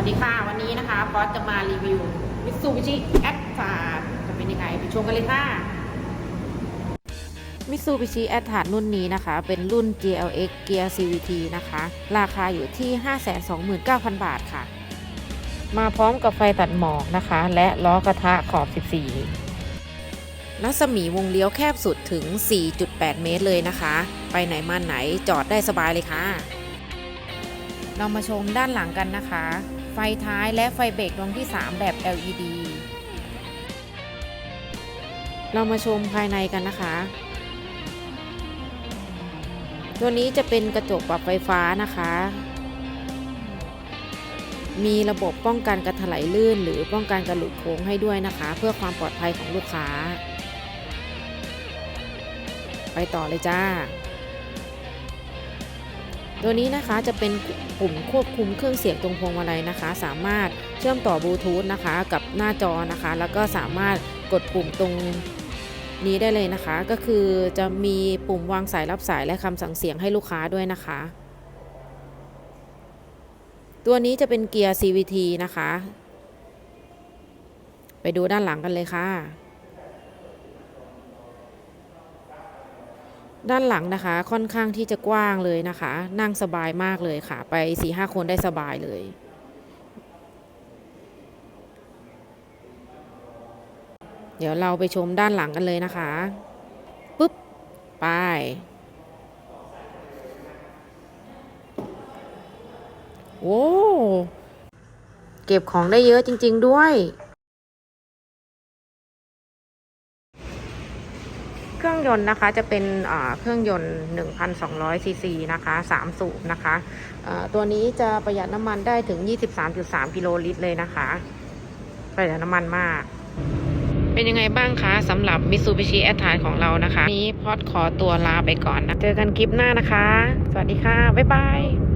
วัสดีค่ะ วันนี้นะคะฟอสจะมารีวิว Mitsubishi a t t a จะเป็นยังไงไปชมกันเลยค่ะ Mitsubishi a t t a รุ่นนี้นะคะ เป็นรุ่น GLX Gear CVT นะคะ ราคาอยู่ที่ 529,000 บาทค่ะ มาพร้อมกับไฟตัดหมอกนะคะ และล้อกระทะขอบ 14 รัศมีวงเลี้ยวแคบสุดถึง 4.8 เมตรเลยนะคะ ไปไหนมาไหนจอดได้สบายเลยค่ะเรามาชมด้านหลังกันนะคะ ฟท้ายและไฟเบรกดวงที่ 3 แบบ LED เรามาชมภายในกันนะคะ ตัวนี้จะเป็นกระจกปรับไฟฟ้านะคะ มีระบบป้องกันการถลายลื่น หรือป้องกันการหลุดโค้งให้ด้วยนะคะ เพื่อความปลอดภัยของลูกค้า ไปต่อเลยจ้า ตัวนี้นะคะจะเป็นปุ่มควบคุมเครื่องเสียงตรงพวงมาลัยนะคะ สามารถเชื่อมต่อบลูทูธนะคะ กับหน้าจอนะคะ แล้วก็สามารถกดปุ่มตรงนี้ได้เลยนะคะ ก็คือจะมีปุ่มวางสายรับสายและคำสั่งเสียงให้ลูกค้าด้วยนะคะ ตัวนี้จะเป็นเกียร์ CVT นะคะ ไปดูด้านหลังกันเลยค่ะ ด้านหลังนะคะค่อนข้างที่จะกว้างเลยนะคะ นั่งสบายมากเลยค่ะ ไป4ี่ห้าคนได้สบายเลย เดี๋ยวเราไปชมด้านหลังกันเลยนะคะปุ๊บไปโอ้เก็บของได้เยอะจริง ๆ ด้วย เค รื่องยนต์นะคะจะเป็นเครื่องยนต์ 1,200 ซีซีนะคะ3สูบนะคะตัวนี้จะประหยัดน้ำมันได้ถึง 23.3 กิโลลิตรเลยนะคะ ประหยัดน้ำมันมาก เป็นยังไงบ้างคะสำหรับ Mitsubishi a t t a ของเรานะคะ นี้พอดขอตัวลาไปก่อนนะ เจอกันคลิปหน้านะคะ สวัสดีค่ะ บ๊ายบาย